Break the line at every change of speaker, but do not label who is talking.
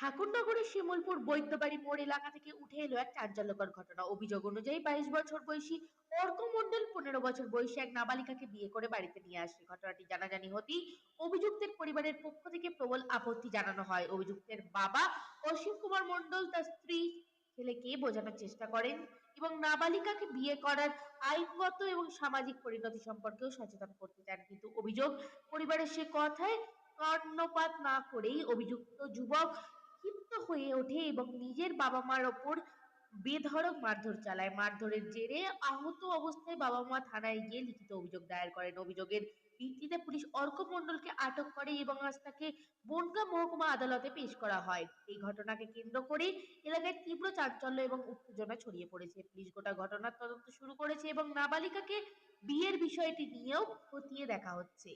ঠাকুরনগরের শিমুলপুর বৈদ্যবাড়ি মোড় এলাকা থেকে উঠে এলো এক চাঞ্চল্যকর ঘটনা। অভিযোগ অনুযায়ী বাইশ বছর বয়সী অর্ক মণ্ডল পনেরো বছর বয়সী এক নাবালিকাকে বিয়ে করে বাড়িতে নিয়ে আসে। ঘটনাটি জানাজানি হতেই অভিযুক্তের পরিবারের পক্ষ থেকে প্রবল আপত্তি জানানো হয়। অভিযুক্তের বাবা অসীম কুমার মণ্ডল তার স্ত্রী ছেলেকে বোঝানোর চেষ্টা করেন এবং নাবালিকাকে বিয়ে করার আইনগত এবং সামাজিক পরিণতি সম্পর্কেও সচেতন করতে চান। কিন্তু অভিযোগ, পরিবারের সে কথায় কর্ণপাত না করেই অভিযুক্ত যুবক ক্ষিপ্ত হয়ে ওঠে এবং নিজের বাবা মার ওপর বেধড়ক মারধর চালায়। মারধরের জেরে আহত অবস্থায় বাবা মা থানায় গিয়ে লিখিত অভিযোগ দায়ের করেন। অভিযোগের ভিত্তিতে পুলিশ অর্ক মণ্ডলকে আটক করে এবং আজ তাকে বনগাঁ মহকুমা আদালতে পেশ করা হয়। এই ঘটনাকে কেন্দ্র করে এলাকায় তীব্র চাঞ্চল্য এবং উত্তেজনা ছড়িয়ে পড়েছে। পুলিশ গোটা ঘটনার তদন্ত শুরু করেছে এবং নাবালিকাকে বিয়ের বিষয়টি নিয়েও খতিয়ে দেখা হচ্ছে।